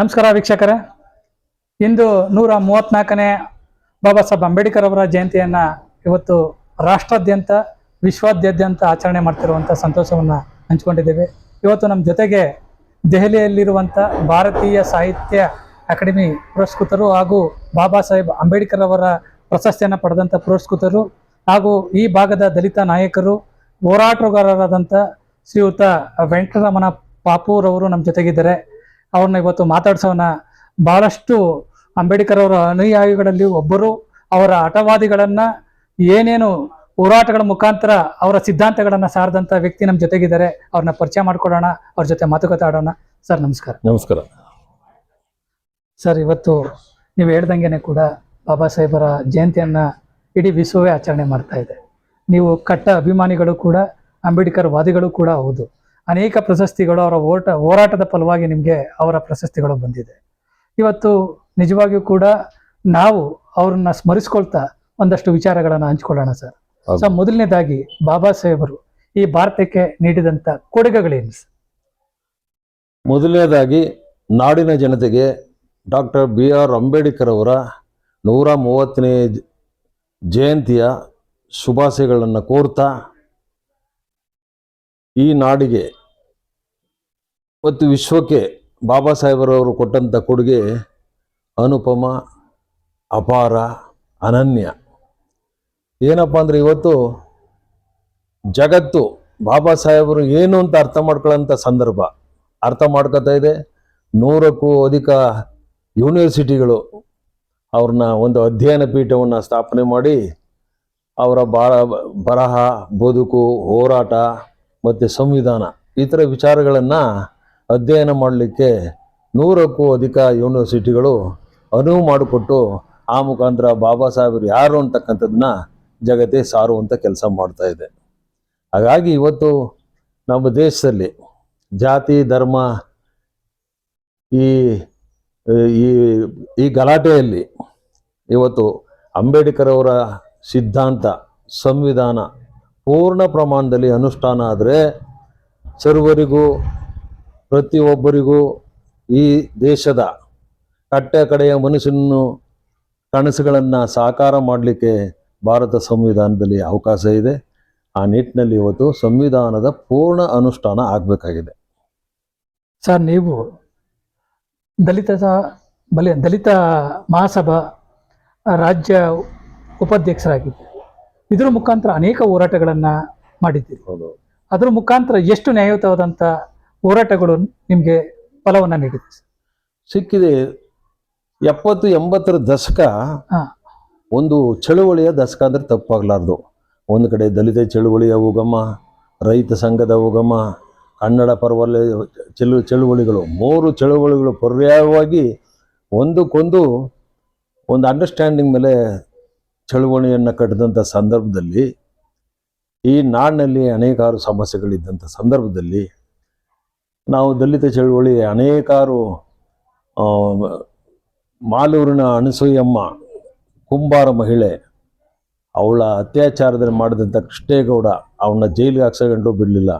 ನಮಸ್ಕಾರ ವೀಕ್ಷಕರೇ. ಇಂದು ನೂರ ಮೂವತ್ನಾಲ್ಕನೇ ಬಾಬಾ ಸಾಹೇಬ್ ಅಂಬೇಡ್ಕರ್ ಅವರ ಜಯಂತಿಯನ್ನ ಇವತ್ತು ರಾಷ್ಟ್ರಾದ್ಯಂತ ವಿಶ್ವಾದ್ಯಂತ ಆಚರಣೆ ಮಾಡ್ತಿರುವಂಥ ಸಂತೋಷವನ್ನು ಹಂಚ್ಕೊಂಡಿದ್ದೇವೆ. ಇವತ್ತು ನಮ್ಮ ಜೊತೆಗೆ ದೆಹಲಿಯಲ್ಲಿರುವಂಥ ಭಾರತೀಯ ಸಾಹಿತ್ಯ ಅಕಾಡೆಮಿ ಪುರಸ್ಕೃತರು ಹಾಗೂ ಬಾಬಾ ಸಾಹೇಬ್ ಅಂಬೇಡ್ಕರ್ ಅವರ ಪ್ರಶಸ್ತಿಯನ್ನು ಪಡೆದಂಥ ಪುರಸ್ಕೃತರು ಹಾಗೂ ಈ ಭಾಗದ ದಲಿತ ನಾಯಕರು ಹೋರಾಟಗಾರರಾದಂಥ ಶ್ರೀಯುತ ವೆಂಕಟರಮಣ ಪಾಪೂರವರು ನಮ್ಮ ಜೊತೆಗಿದ್ದಾರೆ. ಅವ್ರನ್ನ ಇವತ್ತು ಮಾತಾಡ್ಸೋಣ. ಬಹಳಷ್ಟು ಅಂಬೇಡ್ಕರ್ ಅವರ ಅನುಯಾಯಿಗಳಲ್ಲಿ ಒಬ್ಬರು ಅವರ ಹಠವಾದಿಗಳನ್ನ ಏನೇನು ಹೋರಾಟಗಳ ಮುಖಾಂತರ ಅವರ ಸಿದ್ಧಾಂತಗಳನ್ನ ಸಾರದಂತ ವ್ಯಕ್ತಿ ನಮ್ಮ ಜೊತೆಗಿದ್ದಾರೆ. ಅವ್ರನ್ನ ಪರಿಚಯ ಮಾಡ್ಕೊಳ್ಳೋಣ ಅವ್ರ ಜೊತೆ ಮಾತುಕತೆ ಆಡೋಣ. ಸರ್ ನಮಸ್ಕಾರ. ನಮಸ್ಕಾರ. ಸರ್ ಇವತ್ತು ನೀವು ಹೇಳ್ದಂಗೆನೆ ಕೂಡ ಬಾಬಾ ಸಾಹೇಬರ ಜಯಂತಿಯನ್ನ ಇಡೀ ವಿಶ್ವವೇ ಆಚರಣೆ ಮಾಡ್ತಾ ಇದೆ. ನೀವು ಕಟ್ಟ ಅಭಿಮಾನಿಗಳು ಕೂಡ ಅಂಬೇಡ್ಕರ್ ವಾದಿಗಳು ಕೂಡ ಹೌದು. ಅನೇಕ ಪ್ರಶಸ್ತಿಗಳು ಅವರ ಓಟ ಹೋರಾಟದ ಫಲವಾಗಿ ನಿಮಗೆ ಅವರ ಪ್ರಶಸ್ತಿಗಳು ಬಂದಿದೆ. ಇವತ್ತು ನಿಜವಾಗಿಯೂ ಕೂಡ ನಾವು ಅವ್ರನ್ನ ಸ್ಮರಿಸ್ಕೊಳ್ತಾ ಒಂದಷ್ಟು ವಿಚಾರಗಳನ್ನು ಹಂಚ್ಕೊಳ್ಳೋಣ ಸರ್. ಸೊ ಮೊದಲನೇದಾಗಿ ಬಾಬಾ ಸಾಹೇಬರು ಈ ಭಾರತಕ್ಕೆ ನೀಡಿದಂತ ಕೊಡುಗೆಗಳೇನು ಸರ್? ಮೊದಲನೇದಾಗಿ ನಾಡಿನ ಜನತೆಗೆ ಡಾಕ್ಟರ್ ಬಿ ಆರ್ ಅಂಬೇಡ್ಕರ್ ಅವರ ನೂರ ಮೂವತ್ತನೇ ಜಯಂತಿಯ ಶುಭಾಶಯಗಳನ್ನು ಕೋರ್ತಾ ಈ ನಾಡಿಗೆ ಮತ್ತು ವಿಶ್ವಕ್ಕೆ ಬಾಬಾ ಸಾಹೇಬರವರು ಕೊಟ್ಟಂಥ ಕೊಡುಗೆ ಅನುಪಮ, ಅಪಾರ, ಅನನ್ಯ. ಏನಪ್ಪ ಅಂದರೆ ಇವತ್ತು ಜಗತ್ತು ಬಾಬಾ ಸಾಹೇಬರು ಏನು ಅಂತ ಅರ್ಥ ಮಾಡ್ಕೊಳ್ಳೋಂಥ ಸಂದರ್ಭ. ಅರ್ಥ ಮಾಡ್ಕೋತಾ ಇದೆ. ನೂರಕ್ಕೂ ಅಧಿಕ ಯೂನಿವರ್ಸಿಟಿಗಳು ಅವ್ರನ್ನ ಒಂದು ಅಧ್ಯಯನ ಪೀಠವನ್ನು ಸ್ಥಾಪನೆ ಮಾಡಿ ಅವರ ಬಾಳ ಬರಹ, ಬದುಕು, ಹೋರಾಟ ಮತ್ತು ಸಂವಿಧಾನ ಈ ಥರ ವಿಚಾರಗಳನ್ನು ಅಧ್ಯಯನ ಮಾಡಲಿಕ್ಕೆ ನೂರಕ್ಕೂ ಅಧಿಕ ಯೂನಿವರ್ಸಿಟಿಗಳು ಅನುವು ಮಾಡಿಕೊಟ್ಟು, ಆ ಮುಖಾಂತರ ಬಾಬಾ ಸಾಹೇಬರು ಯಾರು ಅಂತಕ್ಕಂಥದ್ದನ್ನ ಜಗತ್ತೇ ಸಾರುವಂಥ ಕೆಲಸ ಮಾಡ್ತಾ ಇದೆ. ಹಾಗಾಗಿ ಇವತ್ತು ನಮ್ಮ ದೇಶದಲ್ಲಿ ಜಾತಿ, ಧರ್ಮ, ಈ ಈ ಈ ಗಲಾಟೆಯಲ್ಲಿ ಇವತ್ತು ಅಂಬೇಡ್ಕರ್ ಅವರ ಸಿದ್ಧಾಂತ, ಸಂವಿಧಾನ ಪೂರ್ಣ ಪ್ರಮಾಣದಲ್ಲಿ ಅನುಷ್ಠಾನ ಆದರೆ ಸರ್ವರಿಗೂ ಪ್ರತಿಯೊಬ್ಬರಿಗೂ ಈ ದೇಶದ ಕಟ್ಟ ಕಡೆಯ ಮನುಷ್ಯನ ಕನಸುಗಳನ್ನು ಸಾಕಾರ ಮಾಡಲಿಕ್ಕೆ ಭಾರತ ಸಂವಿಧಾನದಲ್ಲಿ ಅವಕಾಶ ಇದೆ. ಆ ನಿಟ್ಟಿನಲ್ಲಿ ಇವತ್ತು ಸಂವಿಧಾನದ ಪೂರ್ಣ ಅನುಷ್ಠಾನ ಆಗಬೇಕಾಗಿದೆ. ಸರ್ ನೀವು ದಲಿತ ಬಲಿ ದಲಿತ ಮಹಾಸಭಾ ರಾಜ್ಯ ಉಪಾಧ್ಯಕ್ಷರಾಗಿದ್ದೆ. ಇದರ ಮುಖಾಂತರ ಅನೇಕ ಹೋರಾಟಗಳನ್ನು ಮಾಡಿದ್ದೀರಿ. ಹೌದು. ಅದರ ಮುಖಾಂತರ ಎಷ್ಟು ನ್ಯಾಯಯುತವಾದಂಥ ಹೋರಾಟಗಳು ನಿಮಗೆ ಫಲವನ್ನು ನೀಡಿದೆ? ಸಿಕ್ಕಿದೆ ಎಪ್ಪತ್ತು ಎಂಬತ್ತರ ದಶಕ ಒಂದು ಚಳುವಳಿಯ ದಶಕ ಅಂದರೆ ತಪ್ಪಾಗಲಾರ್ದು ಒಂದು ಕಡೆ ದಲಿತ ಚಳುವಳಿಯ ಉಗಮ ರೈತ ಸಂಘದ ಉಗಮ ಕನ್ನಡ ಪರವಲ್ಲ ಚಳು ಚಳುವಳಿಗಳು ಮೂರು ಚಳುವಳಿಗಳು ಪರ್ಯಾಯವಾಗಿ ಒಂದಕ್ಕೊಂದು ಒಂದು ಅಂಡರ್ಸ್ಟ್ಯಾಂಡಿಂಗ್ ಮೇಲೆ ಚಳುವಳಿಯನ್ನು ಕಟ್ಟಿದಂಥ ಸಂದರ್ಭದಲ್ಲಿ ಈ ನಾಡಿನಲ್ಲಿ ಅನೇಕಾರು ಸಮಸ್ಯೆಗಳಿದ್ದಂಥ ಸಂದರ್ಭದಲ್ಲಿ ನಾವು ದಲಿತ ಚಳುವಳಿ ಅನೇಕಾರು ಮಾಲೂರಿನ ಅಣಸೂಯಮ್ಮ ಕುಂಬಾರ ಮಹಿಳೆ, ಅವಳ ಅತ್ಯಾಚಾರದಲ್ಲಿ ಮಾಡಿದಂಥ ಕೃಷ್ಣೇಗೌಡ ಅವನ್ನ ಜೈಲಿಗೆ ಹಾಕ್ಸಕೊಂಡು ಬಿಡಲಿಲ್ಲ.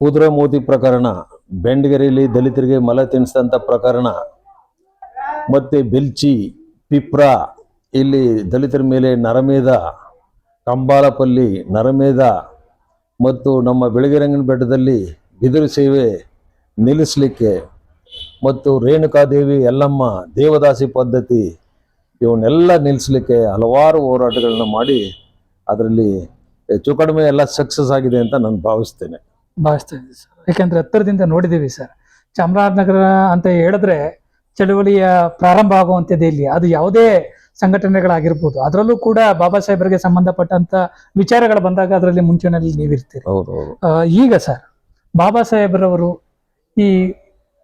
ಕುದುರೆ ಮೋತಿ ಪ್ರಕರಣ, ಬೆಂಡಗೆರೆಯಲ್ಲಿ ದಲಿತರಿಗೆ ಮಲ ತಿನ್ನಿಸಿದಂಥ ಪ್ರಕರಣ, ಮತ್ತು ಬೆಲ್ಚಿ, ಪಿಪ್ರ, ಇಲ್ಲಿ ದಲಿತರ ಮೇಲೆ ನರಮೇಧ ಕಂಬಾಲಪಲ್ಲಿ ನರಮೇಧ, ಮತ್ತು ನಮ್ಮ ಬೆಳಗಿರಂಗನ ಬೆಟ್ಟದಲ್ಲಿ ಬಿದಿರು ಸೇವೆ ನಿಲ್ಲಿಸಲಿಕ್ಕೆ ಮತ್ತು ರೇಣುಕಾದೇವಿ ಎಲ್ಲಮ್ಮ ದೇವದಾಸಿ ಪದ್ಧತಿ ಇವನ್ನೆಲ್ಲ ನಿಲ್ಲಿಸಲಿಕ್ಕೆ ಹಲವಾರು ಹೋರಾಟಗಳನ್ನ ಮಾಡಿ ಅದರಲ್ಲಿ ಹೆಚ್ಚು ಕಡಿಮೆ ಎಲ್ಲ ಸಕ್ಸಸ್ ಆಗಿದೆ ಅಂತ ನಾನು ಭಾವಿಸ್ತೇನೆ. ಭಾವಿಸ್ತೇನೆ ಇದ್ದೀವಿ ಸರ್. ಯಾಕೆಂದ್ರೆ ಹತ್ತಿರದಿಂದ ನೋಡಿದ್ದೀವಿ ಸರ್. ಚಾಮರಾಜನಗರ ಅಂತ ಹೇಳಿದ್ರೆ ಚಳುವಳಿಯ ಪ್ರಾರಂಭ ಆಗುವಂಥದ್ದು ಇಲ್ಲಿ. ಅದು ಯಾವುದೇ ಸಂಘಟನೆಗಳಾಗಿರ್ಬೋದು. ಅದರಲ್ಲೂ ಕೂಡ ಬಾಬಾ ಸಾಹೇಬರಿಗೆ ಸಂಬಂಧಪಟ್ಟಂತ ವಿಚಾರಗಳು ಬಂದಾಗ ಅದರಲ್ಲಿ ಮುಂಚೂಣಿಯಲ್ಲಿ ನೀವಿರ್ತೀರಿ. ಈಗ ಸರ್ ಬಾಬಾ ಸಾಹೇಬ್ರವರು ಈ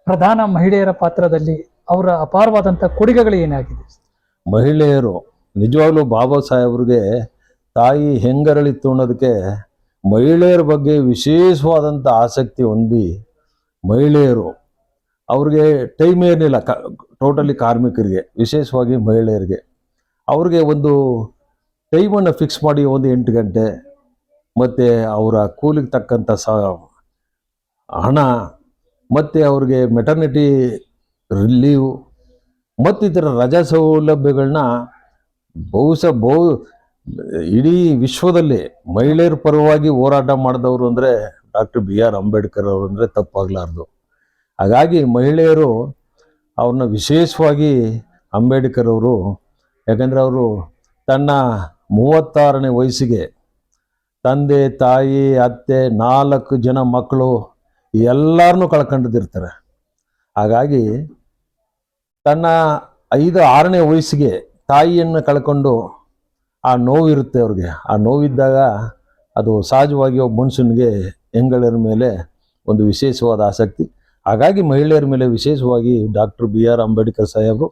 ಪ್ರಧಾನ ಮಹಿಳೆಯರ ಪಾತ್ರದಲ್ಲಿ ಅವರ ಅಪಾರವಾದಂಥ ಕೊಡುಗೆಗಳು ಏನಾಗಿದೆ? ಮಹಿಳೆಯರು, ನಿಜವಾಗ್ಲೂ ಬಾಬಾ ಸಾಹೇಬ್ರಿಗೆ ತಾಯಿ ಹೆಂಗರಳಿತ್ತು ಅನ್ನೋದಕ್ಕೆ ಮಹಿಳೆಯರ ಬಗ್ಗೆ ವಿಶೇಷವಾದಂಥ ಆಸಕ್ತಿ ಹೊಂದಿ ಮಹಿಳೆಯರು, ಅವ್ರಿಗೆ ಟೈಮ್ ಏನಿಲ್ಲ ಕ ಟೋಟಲಿ ಕಾರ್ಮಿಕರಿಗೆ, ವಿಶೇಷವಾಗಿ ಮಹಿಳೆಯರಿಗೆ. ಅವ್ರಿಗೆ ಒಂದು ಟೈಮನ್ನು ಫಿಕ್ಸ್ ಮಾಡಿ ಒಂದು ಎಂಟು ಗಂಟೆ, ಮತ್ತು ಅವರ ಕೂಲಿಗೆ ತಕ್ಕಂಥ ಸ ಹಣ, ಮತ್ತು ಅವ್ರಿಗೆ ಮೆಟರ್ನಿಟಿ ಲೀವ್ ಮತ್ತಿತರ ರಜಾ ಸೌಲಭ್ಯಗಳನ್ನ ಬಹುಶಃ ಬಹು, ಇಡೀ ವಿಶ್ವದಲ್ಲಿ ಮಹಿಳೆಯರ ಪರವಾಗಿ ಹೋರಾಟ ಮಾಡಿದವರು ಅಂದರೆ ಡಾಕ್ಟರ್ ಬಿ ಆರ್ ಅಂಬೇಡ್ಕರ್ ಅವರು ಅಂದರೆ ತಪ್ಪಾಗಲಾರ್ದು. ಹಾಗಾಗಿ ಮಹಿಳೆಯರು ಅವ್ರನ್ನ ವಿಶೇಷವಾಗಿ ಅಂಬೇಡ್ಕರ್ ಅವರು, ಯಾಕಂದರೆ ಅವರು ತನ್ನ ಮೂವತ್ತಾರನೇ ವಯಸ್ಸಿಗೆ ತಂದೆ, ತಾಯಿ, ಅತ್ತೆ, ನಾಲ್ಕು ಜನ ಮಕ್ಕಳು ಎಲ್ಲರನ್ನೂ ಕಳ್ಕೊಂಡಿದ್ದಿರ್ತಾರೆ ಹಾಗಾಗಿ ತನ್ನ ಐದು ಆರನೇ ವಯಸ್ಸಿಗೆ ತಾಯಿಯನ್ನು ಕಳ್ಕೊಂಡು ಆ ನೋವಿರುತ್ತೆ ಅವ್ರಿಗೆ. ಆ ನೋವಿದ್ದಾಗ ಅದು ಸಹಜವಾಗಿ ಒಬ್ಬ ಮನುಷ್ಯನಿಗೆ ಹೆಂಗಳರ ಮೇಲೆ ಒಂದು ವಿಶೇಷವಾದ ಆಸಕ್ತಿ. ಹಾಗಾಗಿ ಮಹಿಳೆಯರ ಮೇಲೆ ವಿಶೇಷವಾಗಿ ಡಾಕ್ಟರ್ ಬಿ ಆರ್ ಅಂಬೇಡ್ಕರ್ ಸಾಹೇಬರು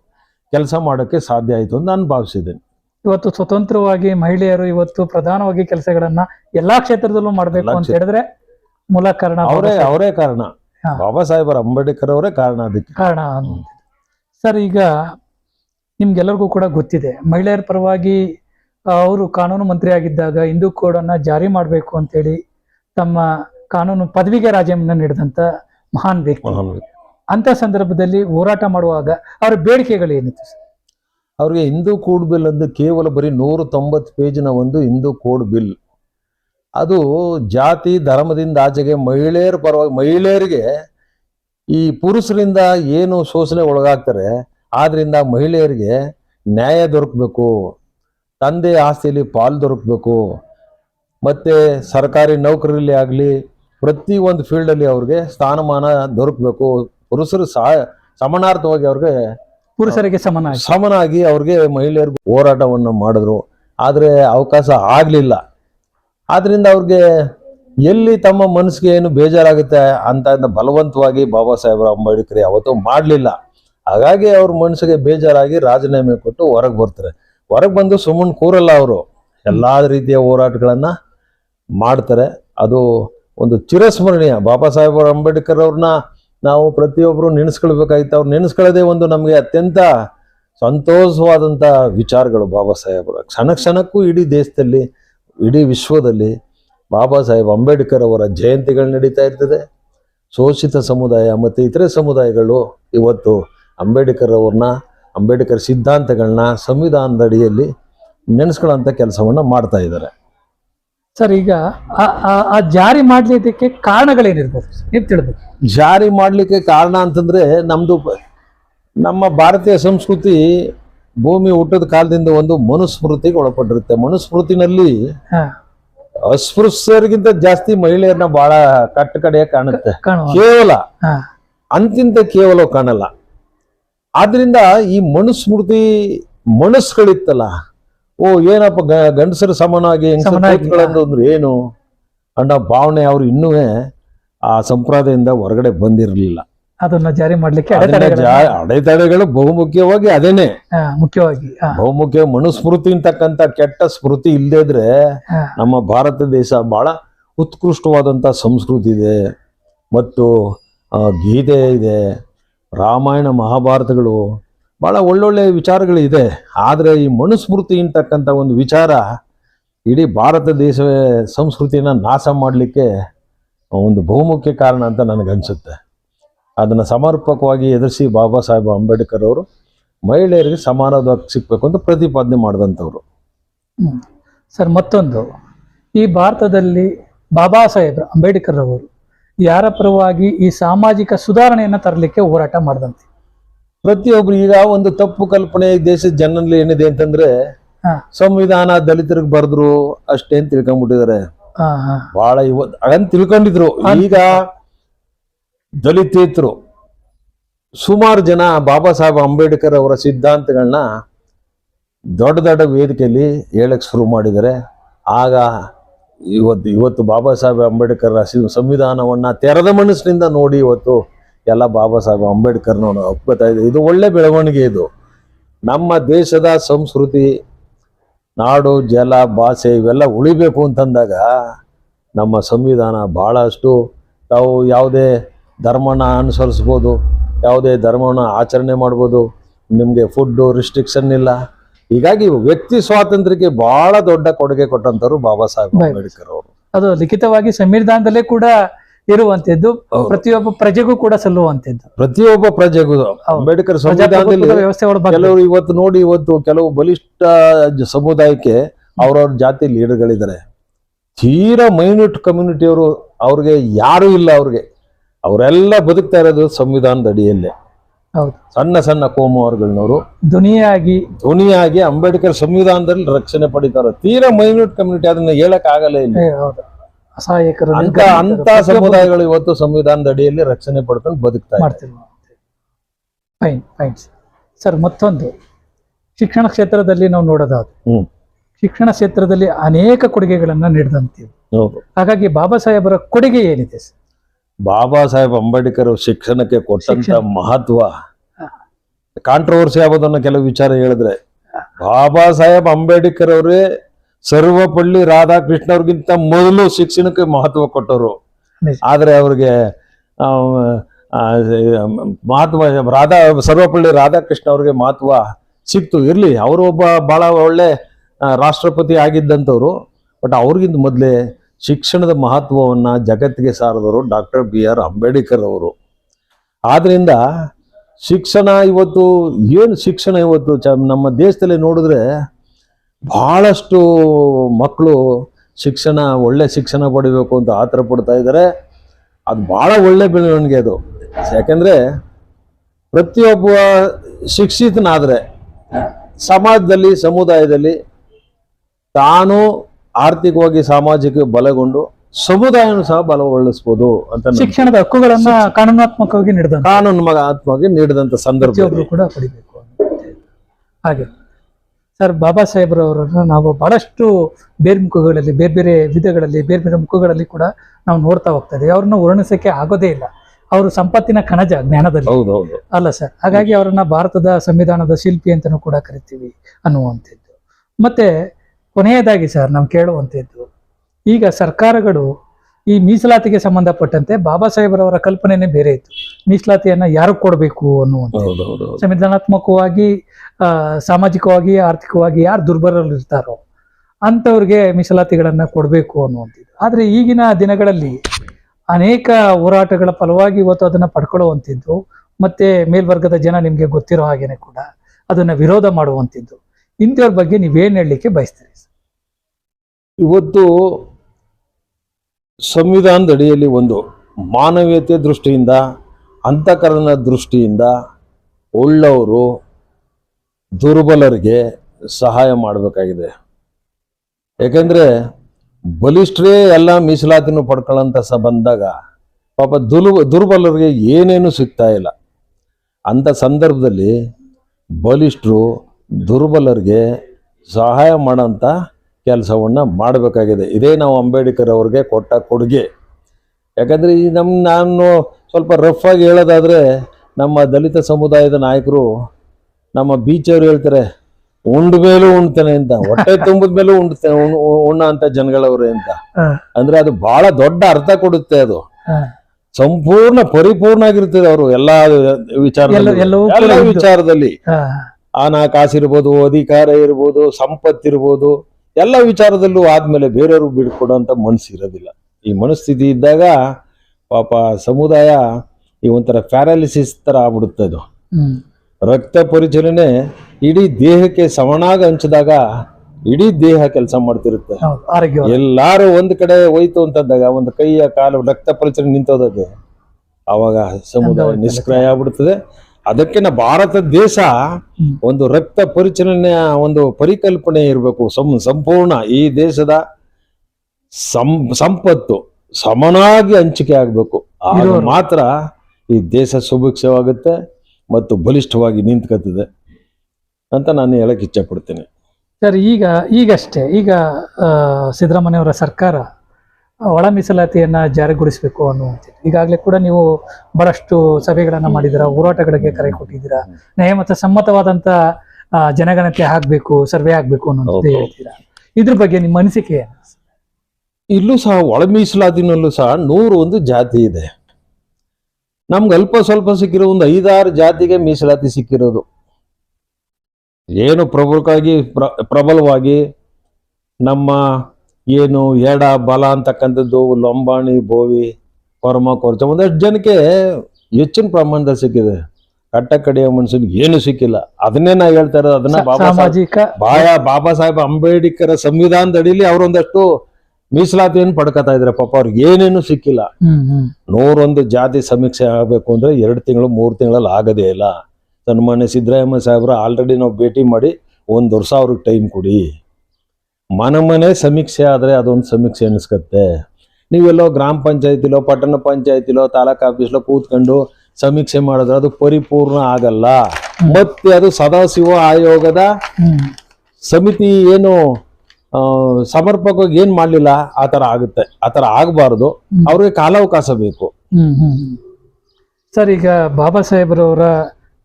ಕೆಲಸ ಮಾಡೋಕ್ಕೆ ಸಾಧ್ಯ ಆಯಿತು ಅಂತ ನಾನು ಭಾವಿಸಿದ್ದೇನೆ. ಇವತ್ತು ಸ್ವತಂತ್ರವಾಗಿ ಮಹಿಳೆಯರು ಇವತ್ತು ಪ್ರಧಾನವಾಗಿ ಕೆಲಸಗಳನ್ನ ಎಲ್ಲಾ ಕ್ಷೇತ್ರದಲ್ಲೂ ಮಾಡಬೇಕು ಅಂತ ಹೇಳಿದ್ರೆ ಮೂಲ ಕಾರಣ ಅವರೇ ಅವರೇ ಕಾರಣ. ಬಾಬಾ ಸಾಹೇಬರ ಅಂಬೇಡ್ಕರ್ ಅವರೇ ಕಾರಣ ಅದಕ್ಕೆ. ಕಾರಣ ಸರ್ ಈಗ ನಿಮ್ಗೆಲ್ಲರಿಗೂ ಕೂಡ ಗೊತ್ತಿದೆ ಮಹಿಳೆಯರ ಪರವಾಗಿ ಅವರು ಕಾನೂನು ಮಂತ್ರಿ ಆಗಿದ್ದಾಗ ಹಿಂದೂ ಕೋಡನ್ನ ಜಾರಿ ಮಾಡಬೇಕು ಅಂತೇಳಿ ತಮ್ಮ ಕಾನೂನು ಪದವಿಗೆ ರಾಜೀನಾಮೆ ನೀಡಿದಂತ ಮಹಾನ್ ವ್ಯಕ್ತಿ. ಅಂತ ಸಂದರ್ಭದಲ್ಲಿ ಹೋರಾಟ ಮಾಡುವಾಗ ಅವರ ಬೇಡಿಕೆಗಳು ಏನಿತ್ತು ಸರ್? ಅವ್ರಿಗೆ ಹಿಂದೂ ಕೋಡ್ ಬಿಲ್ ಅಂದ್ರೆ ಕೇವಲ ಬರೀ ನೂರ ತೊಂಬತ್ತು ಪೇಜಿನ ಒಂದು ಹಿಂದೂ ಕೋಡ್ ಬಿಲ್. ಅದು ಜಾತಿ ಧರ್ಮದಿಂದ ಆಚೆಗೆ ಮಹಿಳೆಯರ ಪರವಾಗಿ ಮಹಿಳೆಯರಿಗೆ ಈ ಪುರುಷರಿಂದ ಏನು ಶೋಷಣೆ ಒಳಗಾಗ್ತಾರೆ ಆದ್ರಿಂದ ಮಹಿಳೆಯರಿಗೆ ನ್ಯಾಯ ದೊರಕಬೇಕು ತಂದೆ ಆಸ್ತಿಯಲ್ಲಿ ಪಾಲು ದೊರಕಬೇಕು ಮತ್ತೆ ಸರ್ಕಾರಿ ನೌಕರಿಯಲ್ಲಿ ಆಗಲಿ ಪ್ರತಿ ಒಂದು ಫೀಲ್ಡಲ್ಲಿ ಅವ್ರಿಗೆ ಸ್ಥಾನಮಾನ ದೊರಕಬೇಕು. ಪುರುಷರು ಸಹ ಸಮಾನಾರ್ಥವಾಗಿ ಅವ್ರಿಗೆ ಪುರುಷರಿಗೆ ಸಮನಾಗಿ. ಸಮನಾಗಿ ಅವ್ರಿಗೆ ಮಹಿಳೆಯರಿಗೆ ಹೋರಾಟವನ್ನು ಮಾಡಿದ್ರು. ಆದರೆ ಅವಕಾಶ ಆಗಲಿಲ್ಲ. ಆದ್ರಿಂದ ಅವ್ರಿಗೆ ಎಲ್ಲಿ ತಮ್ಮ ಮನಸ್ಸಿಗೆ ಏನು ಬೇಜಾರಾಗುತ್ತೆ ಅಂತ ಬಲವಂತವಾಗಿ ಬಾಬಾ ಸಾಹೇಬ್ ಅಂಬೇಡ್ಕರ್ ಯಾವತ್ತೂ ಮಾಡಲಿಲ್ಲ. ಹಾಗಾಗಿ ಅವ್ರ ಮನಸ್ಸಿಗೆ ಬೇಜಾರಾಗಿ ರಾಜೀನಾಮೆ ಕೊಟ್ಟು ಹೊರಗೆ ಬರ್ತಾರೆ. ಹೊರಗೆ ಬಂದು ಸುಮ್ಮನೆ ಕೂರಲ್ಲ ಅವರು. ಎಲ್ಲ ರೀತಿಯ ಹೋರಾಟಗಳನ್ನು ಮಾಡ್ತಾರೆ. ಅದು ಒಂದು ಚಿರಸ್ಮರಣೀಯ. ಬಾಬಾ ಸಾಹೇಬ್ ಅಂಬೇಡ್ಕರ್ ಅವ್ರನ್ನ ನಾವು ಪ್ರತಿಯೊಬ್ಬರು ನೆನೆಸ್ಕೊಳ್ಬೇಕಾಗಿತ್ತು. ಅವ್ರು ನೆನೆಸ್ಕೊಳ್ಳೋದೇ ಒಂದು ನಮಗೆ ಅತ್ಯಂತ ಸಂತೋಷವಾದಂಥ ವಿಚಾರಗಳು ಬಾಬಾ ಸಾಹೇಬರ. ಕ್ಷಣ ಕ್ಷಣಕ್ಕೂ ಇಡೀ ದೇಶದಲ್ಲಿ ಇಡೀ ವಿಶ್ವದಲ್ಲಿ ಬಾಬಾ ಸಾಹೇಬ್ ಅಂಬೇಡ್ಕರ್ ಅವರ ಜಯಂತಿಗಳು ನಡೀತಾ ಇರ್ತದೆ. ಶೋಷಿತ ಸಮುದಾಯ ಮತ್ತು ಇತರೆ ಸಮುದಾಯಗಳು ಇವತ್ತು ಅಂಬೇಡ್ಕರ್ ಅವ್ರನ್ನ ಅಂಬೇಡ್ಕರ್ ಸಿದ್ಧಾಂತಗಳನ್ನ ಸಂವಿಧಾನದ ಅಡಿಯಲ್ಲಿ ನೆನೆಸ್ಕೊಳ್ಳೋಂಥ ಕೆಲಸವನ್ನು ಮಾಡ್ತಾ ಇದ್ದಾರೆ. ಸರ್ ಈಗ ಆ- ಜಾರಿ ಮಾಡಲಿಕ್ಕೆ ಕಾರಣಗಳೇನಿರ್ಬೋದು? ನೀವು ತಿಳಿಬೇಕು. ಜಾರಿ ಮಾಡಲಿಕ್ಕೆ ಕಾರಣ ಅಂತಂದರೆ ನಮ್ಮದು ನಮ್ಮ ಭಾರತೀಯ ಸಂಸ್ಕೃತಿ ಭೂಮಿ ಹುಟ್ಟದ ಕಾಲದಿಂದ ಒಂದು ಮನುಸ್ಮೃತಿಗೆ ಒಳಪಟ್ಟಿರುತ್ತೆ. ಮನುಸ್ಮೃತಿನಲ್ಲಿ ಅಸ್ಪೃಶ್ಯರಿಗಿಂತ ಜಾಸ್ತಿ ಮಹಿಳೆಯರನ್ನ ಬಹಳ ಕಟ್ಟ ಕಡೆಯ ಕಾಣುತ್ತೆ. ಕೇವಲ ಅಂತಿಂತ ಕೇವಲ ಕಾಣಲ್ಲ. ಆದ್ರಿಂದ ಈ ಮನುಸ್ಮೃತಿ ಮನಸ್ಸುಗಳಿತ್ತಲ್ಲ. ಓ ಏನಪ್ಪ ಗಂಡಸರ ಗಂಡಸರು ಸಮಾನವಾಗಿ ಅಂದ್ರೆ ಏನು? ಅನ್ನೋ ಭಾವನೆ ಅವ್ರು ಇನ್ನೂ ಆ ಸಂಪ್ರದಾಯದಿಂದ ಹೊರಗಡೆ ಬಂದಿರಲಿಲ್ಲ. ಅದನ್ನ ಜಾರಿ ಮಾಡ್ಲಿಕ್ಕೆ ಅಡೆತಡೆಗಳು. ಬಹುಮುಖ್ಯವಾಗಿ ಅದೇನೆ. ಮುಖ್ಯವಾಗಿ ಬಹುಮುಖ್ಯ ಮನುಸ್ಮೃತಿ ಅಂತಕ್ಕಂತ ಕೆಟ್ಟ ಸ್ಮೃತಿ ಇಲ್ಲದಿದ್ರೆ ನಮ್ಮ ಭಾರತ ದೇಶ ಬಹಳ ಉತ್ಕೃಷ್ಟವಾದಂತ ಸಂಸ್ಕೃತಿ ಇದೆ. ಮತ್ತು ಗೀತೆ ಇದೆ ರಾಮಾಯಣ ಮಹಾಭಾರತಗಳು ಬಹಳ ಒಳ್ಳೊಳ್ಳೆ ವಿಚಾರಗಳು ಇದೆ ಆದರೆ ಈ ಮನುಸ್ಮೃತಿ ಅಂತಕ್ಕಂಥ ಒಂದು ವಿಚಾರ ಇಡೀ ಭಾರತ ದೇಶವೇ ಸಂಸ್ಕೃತಿನ ನಾಶ ಮಾಡಲಿಕ್ಕೆ ಒಂದು ಬಹುಮುಖ್ಯ ಕಾರಣ ಅಂತ ನನಗನ್ಸುತ್ತೆ. ಅದನ್ನು ಸಮರ್ಪಕವಾಗಿ ಎದುರಿಸಿ ಬಾಬಾ ಸಾಹೇಬ್ ಅಂಬೇಡ್ಕರ್ ಅವರು ಮಹಿಳೆಯರಿಗೆ ಸಮಾನವಾಗಿ ಸಿಗಬೇಕು ಅಂತ ಪ್ರತಿಪಾದನೆ ಮಾಡಿದಂಥವ್ರು. ಸರ್ ಮತ್ತೊಂದು. ಈ ಭಾರತದಲ್ಲಿ ಬಾಬಾ ಸಾಹೇಬ್ ಅಂಬೇಡ್ಕರ್ ಅವರು ಯಾರ ಪರವಾಗಿ ಈ ಸಾಮಾಜಿಕ ಸುಧಾರಣೆಯನ್ನು ತರಲಿಕ್ಕೆ ಹೋರಾಟ ಮಾಡಿದಂತೆ? ಪ್ರತಿಯೊಬ್ರು ಈಗ ಒಂದು ತಪ್ಪು ಕಲ್ಪನೆ ದೇಶದ ಜನರಲ್ಲಿ ಏನಿದೆ ಅಂತಂದ್ರೆ ಸಂವಿಧಾನ ದಲಿತರಿಗೆ ಬರೆದ್ರು ಅಷ್ಟೇನ್ ತಿಳ್ಕೊಂಡ್ಬಿಟ್ಟಿದ್ದಾರೆ. ಬಹಳ ಇವತ್ತು ಅದನ್ನ ತಿಳ್ಕೊಂಡಿದ್ರು. ಈಗ ದಲಿತೇತರು. ಸುಮಾರು ಜನ ಬಾಬಾ ಸಾಹೇಬ್ ಅಂಬೇಡ್ಕರ್ ಅವರ ಸಿದ್ಧಾಂತಗಳನ್ನ ದೊಡ್ಡ ದೊಡ್ಡ ವೇದಿಕೆಯಲ್ಲಿ ಹೇಳಕ್ಕೆ ಶುರು ಮಾಡಿದರೆ ಆಗ ಇವತ್ತು ಇವತ್ತು ಬಾಬಾ ಸಾಹೇಬ್ ಅಂಬೇಡ್ಕರ್ ಸಂವಿಧಾನವನ್ನು ತೆರೆದ ಮನಸ್ಸಿನಿಂದ ನೋಡಿ ಇವತ್ತು ಎಲ್ಲ ಬಾಬಾ ಸಾಹೇಬ್ ಅಂಬೇಡ್ಕರ್ನ ಒಪ್ಕೋತಾ ಇದೆ ಇದು ಒಳ್ಳೆ ಬೆಳವಣಿಗೆ ಇದು. ನಮ್ಮ ದೇಶದ ಸಂಸ್ಕೃತಿ, ನಾಡು, ಜಲ, ಭಾಷೆ ಇವೆಲ್ಲ ಉಳಿಬೇಕು ಅಂತಂದಾಗ ನಮ್ಮ ಸಂವಿಧಾನ ಬಹಳಷ್ಟು ತಾವು ಯಾವುದೇ ಧರ್ಮನ ಅನುಸರಿಸ್ಬೋದು ಯಾವುದೇ ಧರ್ಮವನ್ನು ಆಚರಣೆ ಮಾಡ್ಬೋದು ನಿಮಗೆ ಫುಡ್ಡು ರಿಸ್ಟ್ರಿಕ್ಷನ್ ಇಲ್ಲ. ಹೀಗಾಗಿ ವ್ಯಕ್ತಿ ಸ್ವಾತಂತ್ರ್ಯಕ್ಕೆ ಬಹಳ ದೊಡ್ಡ ಕೊಡುಗೆ ಕೊಟ್ಟಂತವ್ರು ಬಾಬಾ ಸಾಹೇಬ್. ಅಂಬೇಡ್ಕರ್ ಅವರು. ಅದು ಲಿಖಿತವಾಗಿ ಸಂವಿಧಾನದಲ್ಲೇ ಕೂಡ ಇರುವಂತದ್ದು. ಪ್ರತಿಯೊಬ್ಬ ಪ್ರಜೆಗೂ ಕೂಡ ಸಲ್ಲುವಂತದ್ದು ಪ್ರತಿಯೊಬ್ಬ ಪ್ರಜೆಗೂ ಅಂಬೇಡ್ಕರ್ ಸಂವಿಧಾನದಲ್ಲಿ ಕೆಲವರು ಇವತ್ತು ನೋಡಿ ಇವತ್ತು ಕೆಲವು ಬಲಿಷ್ಠ ಸಮುದಾಯಕ್ಕೆ ಅವ್ರವ್ರ ಜಾತಿ ಲೀಡರ್ಗಳಿದ್ದಾರೆ. ತೀರಾ ಮೈನ್ಯೂಟ್ ಕಮ್ಯುನಿಟಿಯವರು ಅವ್ರಿಗೆ ಯಾರು ಇಲ್ಲ ಅವ್ರಿಗೆ. ಅವರೆಲ್ಲ ಬದುಕ್ತಾ ಇರೋದು ಸಂವಿಧಾನದ ಅಡಿಯಲ್ಲೇ. ಹೌದು. ಸಣ್ಣ ಸಣ್ಣ ಕೋಮುವರ್ಗಳನವರು ಧ್ವನಿಯಾಗಿ. ಧ್ವನಿಯಾಗಿ ಅಂಬೇಡ್ಕರ್ ಸಂವಿಧಾನದಲ್ಲಿ ರಕ್ಷಣೆ ಪಡಿತಾರೆ ತೀರಾ ಮೈನ್ಯೂಟ್ ಕಮ್ಯುನಿಟಿ ಅದನ್ನ ಹೇಳಕ್ ಆಗಲ್ಲ ಇಲ್ಲ ಹೌದು. ಅಸಹಾಯಕರು ಅಂತ ಅಂತ ಸಮುದಾಯಗಳು ಇವತ್ತು ಸಂವಿಧಾನದ ಅಡಿಯಲ್ಲಿ ರಕ್ಷಣೆ ಪಡ್ಕೊಂಡು ಬದುಕ್ತಾ ಮಾಡ್ತೀವಿ ಫೈನ್ ಫೈನ್ ಸರ್ ಮತ್ತೊಂದು. ಶಿಕ್ಷಣ ಕ್ಷೇತ್ರದಲ್ಲಿ ನಾವು ನೋಡೋದಾದ್ರು ಶಿಕ್ಷಣ ಕ್ಷೇತ್ರದಲ್ಲಿ ಅನೇಕ ಕೊಡುಗೆಗಳನ್ನ ನೀಡಿದಂತೀವಿ. ಹಾಗಾಗಿ ಬಾಬಾ ಸಾಹೇಬರ ಕೊಡುಗೆ ಏನಿದೆ ಸರ್ ಬಾಬಾ ಸಾಹೇಬ್ ಅಂಬೇಡ್ಕರ್ ಶಿಕ್ಷಣಕ್ಕೆ ಕೊಟ್ಟಂತ. ಮಹತ್ವ. ಕಾಂಟ್ರವರ್ಸಿ ಆಗೋದನ್ನ ಕೆಲವು ವಿಚಾರ ಹೇಳಿದ್ರೆ. ಬಾಬಾ ಸಾಹೇಬ್ ಅಂಬೇಡ್ಕರ್ ಅವರೇ ಸರ್ವಪಳ್ಳಿ ರಾಧಾಕೃಷ್ಣ ಅವ್ರಿಗಿಂತ ಮೊದಲು ಶಿಕ್ಷಣಕ್ಕೆ ಮಹತ್ವ ಕೊಟ್ಟವರು. ನಿಜ. ಆದ್ರೆ ಅವ್ರಿಗೆ ಮಹತ್ವ ರಾಧಾ ಸರ್ವಪಳ್ಳಿ ರಾಧಾಕೃಷ್ಣ ಅವ್ರಿಗೆ ಮಹತ್ವ ಸಿಕ್ತು. ಇರ್ಲಿ ಅವರು ಒಬ್ಬ ಬಹಳ ಒಳ್ಳೆ ರಾಷ್ಟ್ರಪತಿ ಆಗಿದ್ದಂಥವ್ರು ಬಟ್ ಅವ್ರಿಗಿಂತ ಮೊದಲೇ ಶಿಕ್ಷಣದ ಮಹತ್ವವನ್ನು ಜಗತ್ತಿಗೆ ಸಾರಿದವರು ಡಾಕ್ಟರ್ ಬಿ ಆರ್ ಅಂಬೇಡ್ಕರ್ ಅವರು ಆದ್ದರಿಂದ ಶಿಕ್ಷಣ ಇವತ್ತು, ಏನು ಶಿಕ್ಷಣ ಇವತ್ತು ಚ, ನಮ್ಮ ದೇಶದಲ್ಲಿ ನೋಡಿದ್ರೆ ಭಾಳಷ್ಟು ಮಕ್ಕಳು ಶಿಕ್ಷಣ, ಒಳ್ಳೆ ಶಿಕ್ಷಣ ಪಡಿಬೇಕು ಅಂತ ಆತರ ಪಡ್ತಾ ಇದ್ದಾರೆ. ಅದು ಭಾಳ ಒಳ್ಳೆ ಬೆಳವಣಿಗೆ ಅದು. ಯಾಕೆಂದರೆ ಪ್ರತಿಯೊಬ್ಬ ಶಿಕ್ಷಿತನಾದರೆ ಸಮಾಜದಲ್ಲಿ, ಸಮುದಾಯದಲ್ಲಿ ತಾನು ಆರ್ಥಿಕವಾಗಿ ಸಾಮಾಜಿಕ ಬಲಗೊಂಡು ಸಮುದಾಯ ಸಹ ಬಲಗೊಳಿಸಬಹುದು ಅಂತ ಶಿಕ್ಷಣದ ಹಕ್ಕುಗಳನ್ನ ಕಾನೂನಾತ್ಮಕವಾಗಿ ನೀಡಿದ ಕಾನೂನು ಮಗಾತ್ಮವಾಗಿ ನೀಡಿದಂತ ಸಂದರ್ಭ ಪ್ರತಿಯೊಬ್ರು ಕೂಡ ಪಡಿಬೇಕು. ಹಾಗೆ. ಸರ್ ಬಾಬಾ ಸಾಹೇಬ್ರವರನ್ನ ನಾವು ಬಹಳಷ್ಟು ಬೇರೆ ಮುಖಗಳಲ್ಲಿ ಬೇರೆ ಬೇರೆ ವಿಧಗಳಲ್ಲಿ ಬೇರೆ ಬೇರೆ ಮುಖಗಳಲ್ಲಿ ಕೂಡ ನಾವು ನೋಡ್ತಾ ಹೋಗ್ತಾ ಇದ್ದೀವಿ ಅವ್ರನ್ನ ವರ್ಣಿಸಕ್ಕೆ ಆಗೋದೇ ಇಲ್ಲ. ಅವರು ಸಂಪತ್ತಿನ ಕಣಜ ಜ್ಞಾನದಲ್ಲಿ. ಹೌದು ಅಲ್ಲ ಸರ್ ಹಾಗಾಗಿ ಅವರನ್ನ ಭಾರತದ ಸಂವಿಧಾನದ ಶಿಲ್ಪಿ ಅಂತಲೂ ಕೂಡ ಕರಿತೀವಿ ಅನ್ನುವಂಥದ್ದು. ಮತ್ತೆ ಕೊನೆಯದಾಗಿ ಸರ್ ನಾವು ಕೇಳುವಂಥದ್ದು ಈಗ ಸರ್ಕಾರಗಳು ಈ ಮೀಸಲಾತಿಗೆ ಸಂಬಂಧಪಟ್ಟಂತೆ ಬಾಬಾ ಸಾಹೇಬರವರ ಕಲ್ಪನೆನೇ ಬೇರೆ ಇತ್ತು. ಮೀಸಲಾತಿಯನ್ನ ಯಾರು ಕೊಡಬೇಕು ಅನ್ನುವಂಥದ್ದು ಹೌದೌದು ಸಂವಿಧಾನಾತ್ಮಕವಾಗಿ ಆ, ಸಾಮಾಜಿಕವಾಗಿ ಆರ್ಥಿಕವಾಗಿ ಯಾರು ದುರ್ಬಲರು ಇರ್ತಾರೋ ಅಂಥವ್ರಿಗೆ ಮೀಸಲಾತಿಗಳನ್ನ ಕೊಡಬೇಕು ಅನ್ನುವಂಥದ್ದು ಆದರೆ ಈಗಿನ ದಿನಗಳಲ್ಲಿ ಅನೇಕ ಹೋರಾಟಗಳ ಫಲವಾಗಿ ಇವತ್ತು ಅದನ್ನ ಪಡ್ಕೊಳ್ಳುವಂಥದ್ದು ಮತ್ತೆ ಮೇಲ್ವರ್ಗದ ಜನ ನಿಮ್ಗೆ ಗೊತ್ತಿರೋ ಹಾಗೇನೆ ಕೂಡ ಅದನ್ನ ವಿರೋಧ ಮಾಡುವಂಥದ್ದು ಇಂಥವ್ರ ಬಗ್ಗೆ ನೀವೇನು ಹೇಳಲಿಕ್ಕೆ ಬಯಸ್ತೀರಿ? ಇವತ್ತು ಸಂವಿಧಾನದ ಅಡಿಯಲ್ಲಿ ಒಂದು ಮಾನವೀಯತೆ ದೃಷ್ಟಿಯಿಂದ, ಅಂತಃಕರಣ ದೃಷ್ಟಿಯಿಂದ ಒಳ್ಳವರು ದುರ್ಬಲರಿಗೆ ಸಹಾಯ ಮಾಡಬೇಕಾಗಿದೆ. ಏಕೆಂದರೆ ಬಲಿಷ್ಠರೇ ಎಲ್ಲ ಮೀಸಲಾತಿನೂ ಪಡ್ಕೊಳ್ಳೋಂಥ ಸ ಬಂದಾಗ ಪಾಪ ದುಲು, ದುರ್ಬಲರಿಗೆ ಏನೇನು ಸಿಗ್ತಾ ಇಲ್ಲ. ಅಂಥ ಸಂದರ್ಭದಲ್ಲಿ ಬಲಿಷ್ಠರು ದುರ್ಬಲರಿಗೆ ಸಹಾಯ ಮಾಡೋಂಥ ಕೆಲಸವನ್ನು ಮಾಡಬೇಕಾಗಿದೆ. ಇದೇ ನಾವು ಅಂಬೇಡ್ಕರ್ ಅವ್ರಿಗೆ ಕೊಟ್ಟ ಕೊಡುಗೆ. ಯಾಕಂದ್ರೆ ಈ ನಮ್ಮ ನಾನು ಸ್ವಲ್ಪ ರಫ್ ಆಗಿ ಹೇಳೋದಾದ್ರೆ ನಮ್ಮ ದಲಿತ ಸಮುದಾಯದ ನಾಯಕರು ನಮ್ಮ ಬೀಚ್ ಅವ್ರು ಹೇಳ್ತಾರೆ ಉಂಡ ಮೇಲೂ ಉಣ್ತಾನೆ ಅಂತ. ಹೊಟ್ಟೆ ತುಂಬಿದ ಮೇಲೂ ಉಣ್ತಾನೆ ಉಣ್ಣ ಅಂತ ಜನಗಳವ್ರೆ ಅಂತ. ಅಂದ್ರೆ ಅದು ಬಹಳ ದೊಡ್ಡ ಅರ್ಥ ಕೊಡುತ್ತೆ ಅದು. ಸಂಪೂರ್ಣ ಪರಿಪೂರ್ಣ ಆಗಿರ್ತದೆ ಅವರು ಎಲ್ಲಾ ವಿಚಾರದಲ್ಲಿ. ವಿಚಾರದಲ್ಲಿ. ಎಲ್ಲವೂ ಕೂಡ ಕಾಸು ಇರ್ಬೋದು ಅಧಿಕಾರ ಇರ್ಬೋದು ಸಂಪತ್ತಿರ್ಬೋದು ಎಲ್ಲ ವಿಚಾರದಲ್ಲೂ ಆದ್ಮೇಲೆ ಬೇರೆಯವ್ರಿಗೆ ಬಿಡ್ಕೊಡೋಂಥ ಮನಸ್ಸು ಇರೋದಿಲ್ಲ. ಈ ಮನಸ್ಥಿತಿ ಇದ್ದಾಗ ಪಾಪ ಸಮುದಾಯ ಈ ಒಂಥರ ಪ್ಯಾರಾಲಿಸಿಸ್ ತರ ಆಗ್ಬಿಡುತ್ತೆ ಅದು. ರಕ್ತ ಪರಿಚಲನೆ ಇಡೀ ದೇಹಕ್ಕೆ ಸಮನಾಗಿ ಹಂಚಿದಾಗ ಇಡೀ ದೇಹ ಕೆಲಸ ಮಾಡ್ತಿರುತ್ತೆ. ಎಲ್ಲಾರು ಒಂದ್ ಕಡೆ ಹೋಯ್ತು ಅಂತಂದಾಗ ಒಂದು ಕೈಯ ಕಾಲು ರಕ್ತ ಪರಿಚಲನೆ ನಿಂತೋದಕ್ಕೆ ಅವಾಗ ಸಮುದಾಯ ನಿಷ್ಕ್ರಿಯ ಆಗ್ಬಿಡ್ತದೆ. ಅದಕ್ಕೆ ಭಾರತ ದೇಶ ಒಂದು ರಕ್ತ ಪರಿಚಲನೆಯ ಒಂದು ಪರಿಕಲ್ಪನೆ ಇರಬೇಕು. ಸಂ ಸಂಪೂರ್ಣ ಈ ದೇಶದ ಸಂ ಸಂಪತ್ತು ಸಮನಾಗಿ ಹಂಚಿಕೆ ಆಗಬೇಕು. ಆಗ ಮಾತ್ರ ಈ ದೇಶ ಸುಭಿಕ್ಷವಾಗುತ್ತೆ ಮತ್ತು ಬಲಿಷ್ಠವಾಗಿ ನಿಂತ್ಕತ್ತದೆ ಅಂತ ನಾನು ಹೇಳಕ್ ಇಚ್ಛೆ ಪಡ್ತೇನೆ. ಸರ್ ಈಗ ಈಗಷ್ಟೇ ಈಗ ಸಿದ್ದರಾಮಯ್ಯವರ ಸರ್ಕಾರ ಒಳ ಮೀಸಲಾತಿಯನ್ನ ಜಾರಿಗೊಳಿಸಬೇಕು ಅನ್ನುವಂಥದ್ದು. ಈಗಾಗಲೇ ಕೂಡ ನೀವು ಬಹಳಷ್ಟು ಸಭೆಗಳನ್ನ ಮಾಡಿದ್ದೀರಾ ಹೋರಾಟಗಳಿಗೆ ಕರೆ ಕೊಟ್ಟಿದ್ದೀರಾ ನ್ಯಾಯಮತ ಸಮ್ಮತವಾದಂತ ಜನಗಣತಿ ಆಗ್ಬೇಕು ಸರ್ವೆ ಆಗ್ಬೇಕು ಅನ್ನೋದು. ಹೇಳ್ತೀರಾ? ಇದ್ರ ಬಗ್ಗೆ ನಿಮ್ಮ ಅನಿಸಿಕೆ ಇಲ್ಲೂ ಸಹ ಒಳ ಮೀಸಲಾತಿನಲ್ಲೂ ಸಹ ನೂರು ಒಂದು ಜಾತಿ ಇದೆ. ನಮ್ಗೆ ಅಲ್ಪ ಸ್ವಲ್ಪ ಸಿಕ್ಕಿರೋ ಒಂದು ಐದಾರು ಜಾತಿಗೆ ಮೀಸಲಾತಿ ಸಿಕ್ಕಿರೋದು. ಏನು ಪ್ರಮುಖವಾಗಿ ಪ್ರ ಪ್ರಬಲವಾಗಿ ನಮ್ಮ ಏನು ಎಡ ಬಲ ಅಂತಕ್ಕಂಥದ್ದು ಲಂಬಾಣಿ ಬೋವಿ ಪರಮ ಕೊರಚ ಒಂದಷ್ಟು ಜನಕ್ಕೆ ಹೆಚ್ಚಿನ ಪ್ರಮಾಣದಲ್ಲಿ ಸಿಕ್ಕಿದೆ. ಕಟ್ಟ ಕಡೆಯ ಮನುಷ್ಯನಿಗೆ ಏನು ಸಿಕ್ಕಿಲ್ಲ. ಅದನ್ನೇ ನಾ ಹೇಳ್ತಾ ಇರೋದು. ಅದನ್ನ ಬಾಬಾ ಸಾಮಾಜಿಕ ಬಾಯ ಬಾಬಾ ಸಾಹೇಬ್ ಅಂಬೇಡ್ಕರ್ ಸಂವಿಧಾನದ ಅಡಿಲಿ ಅವರೊಂದಷ್ಟು ಮೀಸಲಾತಿಯನ್ನು ಪಡ್ಕೊತಾ ಇದ್ರೆ ಪಾಪ ಅವ್ರಿಗೆ ಏನೇನು ಸಿಕ್ಕಿಲ್ಲ. ನೂರೊಂದು ಜಾತಿ ಸಮೀಕ್ಷೆ ಆಗಬೇಕು ಅಂದ್ರೆ ಎರಡು ತಿಂಗಳು ಮೂರು ತಿಂಗಳಲ್ಲಿ ಆಗದೇ ಇಲ್ಲ. ಸನ್ಮಾನ್ಯ ಸಿದ್ದರಾಮಯ್ಯ ಸಾಹೇಬ್ರ ಆಲ್ರೆಡಿ ನಾವು ಭೇಟಿ ಮಾಡಿ ಒಂದು ವರ್ಷ ಅವ್ರಿಗೆ ಟೈಮ್ ಕೊಡಿ. ಮನೆ ಮನೆ ಸಮೀಕ್ಷೆ ಆದರೆ ಅದೊಂದು ಸಮೀಕ್ಷೆ ಅನಿಸ್ಕತ್ತೆ ನೀವೆಲ್ಲೋ ಗ್ರಾಮ ಪಂಚಾಯತಿಲೋ ಪಟ್ಟಣ ಪಂಚಾಯತಿಲೋ ತಾಲೂಕು ಆಫೀಸ್ಲೋ ಕೂತ್ಕೊಂಡು ಸಮೀಕ್ಷೆ ಮಾಡಿದ್ರೆ ಅದು ಪರಿಪೂರ್ಣ ಆಗಲ್ಲ. ಮತ್ತೆ ಅದು ಸದಾಶಿವ ಆಯೋಗದ ಸಮಿತಿ ಏನು ಸಮರ್ಪಕವಾಗಿ ಏನ್ ಮಾಡಲಿಲ್ಲ ಆ ತರ ಆಗುತ್ತೆ. ಆತರ ಆಗಬಾರದು. ಆಗಬಾರ್ದು ಅವ್ರಿಗೆ ಕಾಲಾವಕಾಶ ಬೇಕು. ಸರ್ ಈಗ ಬಾಬಾ ಸಾಹೇಬ್ರವರ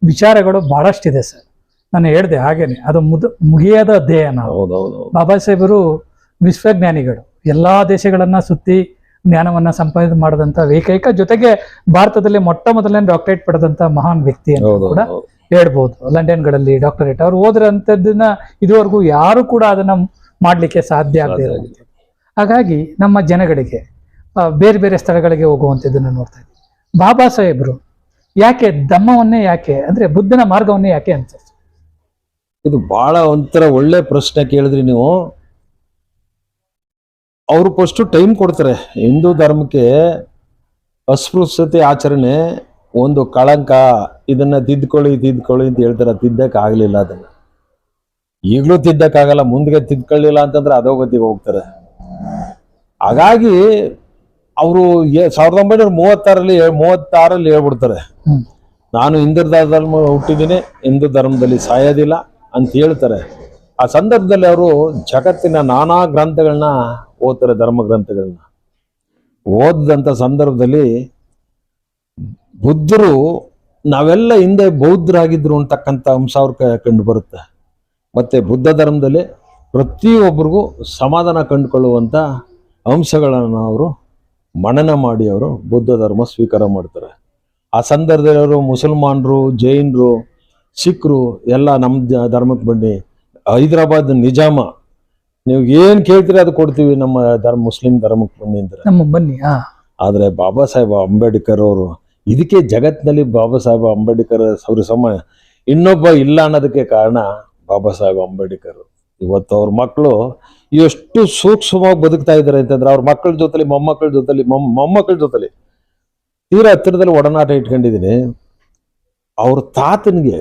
ವಿಚಾರಗಳು ಬಹಳಷ್ಟಿದೆ ಸರ್. ನಾನು ಹೇಳ್ದೆ ಹಾಗೇನೆ ಅದು ಮುದ ಮುಗಿಯದ ಅಧ್ಯಯನ ಬಾಬಾ ಸಾಹೇಬರು ವಿಶ್ವಜ್ಞಾನಿಗಳು. ಎಲ್ಲಾ ದೇಶಗಳನ್ನ ಸುತ್ತಿ ಜ್ಞಾನವನ್ನ ಸಂಪಾದನೆ ಮಾಡದಂತ ಏಕೈಕ ಜೊತೆಗೆ ಭಾರತದಲ್ಲಿ ಮೊಟ್ಟ ಮೊದಲನೇ ಡಾಕ್ಟರೇಟ್ ಪಡೆದಂತ ಮಹಾನ್ ವ್ಯಕ್ತಿ ಅಂತ ಕೂಡ ಹೇಳ್ಬೋದು. ಲಂಡನ್ಗಳಲ್ಲಿ ಡಾಕ್ಟರೇಟ್ ಅವ್ರು ಓದಿರೋಂಥದ್ದನ್ನ ಇದುವರೆಗೂ ಯಾರು ಕೂಡ ಅದನ್ನ ಮಾಡ್ಲಿಕ್ಕೆ ಸಾಧ್ಯ ಆಗದೆ ಹಾಗಾಗಿ ನಮ್ಮ ಜನಗಳಿಗೆ ಬೇರೆ ಬೇರೆ ಸ್ಥಳಗಳಿಗೆ ಹೋಗುವಂಥದ್ದನ್ನು ನೋಡ್ತಾ ಇದ್ದೀವಿ ಬಾಬಾ ಸಾಹೇಬ್ರು ಯಾಕೆ ಧಮ್ಮವನ್ನೇ ಯಾಕೆ ಅಂದ್ರೆ ಬುದ್ಧನ ಮಾರ್ಗವನ್ನೇ ಯಾಕೆ ಅಂತ ಇದು ಬಹಳ ಒಂಥರ ಒಳ್ಳೆ ಪ್ರಶ್ನೆ ಕೇಳಿದ್ರಿ ನೀವು. ಅವರು ಫಸ್ಟು ಟೈಮ್ ಕೊಡ್ತಾರೆ. ಹಿಂದೂ ಧರ್ಮಕ್ಕೆ ಅಸ್ಪೃಶ್ಯತೆ ಆಚರಣೆ ಒಂದು ಕಳಂಕ ಇದನ್ನ ತಿದ್ಕೊಳ್ಳಿ ತಿದ್ಕೊಳ್ಳಿ ಅಂತ ಹೇಳ್ತಾರೆ. ತಿದ್ದಕ್ಕೆ ಆಗ್ಲಿಲ್ಲ ಅದನ್ನ. ಈಗಲೂ ತಿದ್ದಕ್ಕಾಗಲ್ಲ ಮುಂದೆ ತಿದ್ಕೊಳ್ಳಿಲ್ಲ ಅಂತಂದ್ರೆ ಅಧೋಗತಿಗೆ ಹೋಗ್ತಾರೆ. ಹಾಗಾಗಿ ಅವರು ಸಾವಿರದ ಒಂಬೈನೂರ ಮೂವತ್ತಾರಲ್ಲಿ ಮೂವತ್ತಾರಲ್ಲಿ ಹೇಳ್ಬಿಡ್ತಾರೆ. ನಾನು ಹಿಂದೂ ಧರ್ಮ ಹುಟ್ಟಿದ್ದೀನಿ ಹಿಂದೂ ಧರ್ಮದಲ್ಲಿ ಸಾಯೋದಿಲ್ಲ. ಅಂತ ಹೇಳ್ತಾರೆ. ಆ ಸಂದರ್ಭದಲ್ಲಿ ಅವರು ಜಗತ್ತಿನ ನಾನಾ ಗ್ರಂಥಗಳನ್ನ ಓದ್ತಾರೆ ಧರ್ಮ ಗ್ರಂಥಗಳನ್ನ ಓದಿದಂಥ ಸಂದರ್ಭದಲ್ಲಿ ಬುದ್ಧರು ನಾವೆಲ್ಲ ಹಿಂದೆ ಬೌದ್ಧರಾಗಿದ್ರು ಅಂತಕ್ಕಂಥ ಅಂಶ ಅವ್ರ ಕಂಡು ಬರುತ್ತೆ. ಮತ್ತೆ ಬುದ್ಧ ಧರ್ಮದಲ್ಲಿ ಪ್ರತಿಯೊಬ್ಬರಿಗೂ ಸಮಾಧಾನ ಕಂಡುಕೊಳ್ಳುವಂಥ ಅಂಶಗಳನ್ನು ಅವರು ಮನನ ಮಾಡಿ ಅವರು ಬುದ್ಧ ಧರ್ಮ ಸ್ವೀಕಾರ ಮಾಡ್ತಾರೆ. ಆ ಸಂದರ್ಭದಲ್ಲಿ ಅವರು ಮುಸಲ್ಮಾನರು, ಜೈನರು ಸಿಖ್ರು ಎಲ್ಲ ನಮ್ಮ ಧರ್ಮಕ್ಕೆ ಬನ್ನಿ. ಹೈದರಾಬಾದ್ ನಿಜಾಮ. ನೀವು ಏನು ಕೇಳ್ತೀರಿ ಅದು ಕೊಡ್ತೀವಿ ನಮ್ಮ ಧರ್ಮ ಮುಸ್ಲಿಂ ಧರ್ಮಕ್ಕೆ ಬನ್ನಿ ಅಂದ್ರೆ ನಮ್ಮ ಬನ್ನಿ ಆದ್ರೆ ಬಾಬಾ ಸಾಹೇಬ್ ಅಂಬೇಡ್ಕರ್ ಅವರು ಇದಕ್ಕೆ ಜಗತ್ತಿನಲ್ಲಿ ಬಾಬಾ ಸಾಹೇಬ್ ಅಂಬೇಡ್ಕರ್ ಅವ್ರ ಸಮ ಇನ್ನೊಬ್ಬ ಇಲ್ಲ ಅನ್ನೋದಕ್ಕೆ ಕಾರಣ ಬಾಬಾ ಸಾಹೇಬ್ ಅಂಬೇಡ್ಕರ್. ಇವತ್ತು ಅವ್ರ ಮಕ್ಕಳು ಎಷ್ಟು ಸೂಕ್ಷ್ಮವಾಗಿ ಬದುಕ್ತಾ ಇದ್ದಾರೆ ಅಂತಂದ್ರೆ ಅವ್ರ ಮಕ್ಕಳ ಜೊತೆಲಿ ಮೊಮ್ಮಕ್ಕಳ ಜೊತೆಲಿ ಮೊಮ್ ಮೊಮ್ಮಕ್ಕಳ ಜೊತೆಲಿ. ತೀರಾ ಹತ್ತಿರದಲ್ಲಿ ಒಡನಾಟ ಇಟ್ಕೊಂಡಿದ್ದೀನಿ ಅವ್ರ ತಾತನಿಗೆ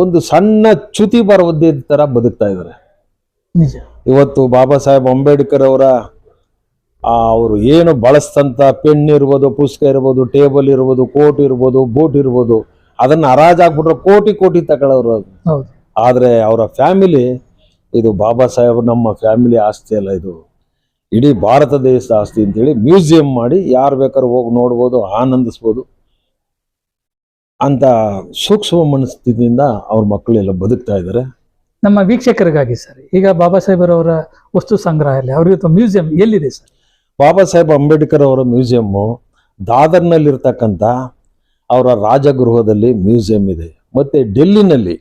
ಒಂದು ಸಣ್ಣ ಚ್ಯುತಿ ಬರೋದಿದ್ದ ತರ ಬದುಕ್ತಾ ಇದ್ದಾರೆ. ನಿಜ. ಇವತ್ತು ಬಾಬಾ ಸಾಹೇಬ್ ಅಂಬೇಡ್ಕರ್ ಅವರ ಅವರು ಏನು ಬಳಸ್ತಂತ ಪೆನ್ ಇರ್ಬೋದು ಪುಸ್ತಕ ಇರ್ಬೋದು ಟೇಬಲ್ ಇರ್ಬೋದು ಕೋಟ್ ಇರ್ಬೋದು ಬೂಟ್ ಇರ್ಬೋದು ಅದನ್ನ ಹರಾಜಾಗ್ಬಿಟ್ರೆ ಕೋಟಿ ಕೋಟಿ ತಗೊಳ್ಳೋರು ಅದು. ಆದ್ರೆ ಅವರ ಫ್ಯಾಮಿಲಿ ಇದು ಬಾಬಾ ಸಾಹೇಬ್ ನಮ್ಮ ಫ್ಯಾಮಿಲಿ ಆಸ್ತಿ ಅಲ್ಲ ಇದು. ಇಡೀ ಭಾರತ ದೇಶದ ಆಸ್ತಿ ಅಂತೇಳಿ ಮ್ಯೂಸಿಯಂ ಮಾಡಿ ಯಾರು ಬೇಕಾದ್ರೂ ಹೋಗಿ ನೋಡ್ಬೋದು ಆನಂದಿಸ್ಬೋದು. ಅಂತ ಸೂಕ್ಷ್ಮ ಮನಸ್ಥಿತಿಯಿಂದ ಅವ್ರ ಮಕ್ಕಳೆಲ್ಲ ಬದುಕ್ತಾ ಇದ್ದಾರೆ. ನಮ್ಮ ವೀಕ್ಷಕರಿಗಾಗಿ ಸರ್ ಈಗ ಬಾಬಾ ಸಾಹೇಬರವರ ವಸ್ತು ಸಂಗ್ರಹಾಲಯ ಅವ್ರ ಮ್ಯೂಸಿಯಂ ಎಲ್ಲಿದೆ ಸರ್? ಬಾಬಾ ಸಾಹೇಬ್ ಅಂಬೇಡ್ಕರ್ ಅವರ ಮ್ಯೂಸಿಯಮ್ಮು ದಾದರ್ನಲ್ಲಿರ್ತಕ್ಕಂಥ ಅವರ ರಾಜಗೃಹದಲ್ಲಿ ಮ್ಯೂಸಿಯಂ ಇದೆ. ಮತ್ತೆ ಡೆಲ್ಲಿನಲ್ಲಿ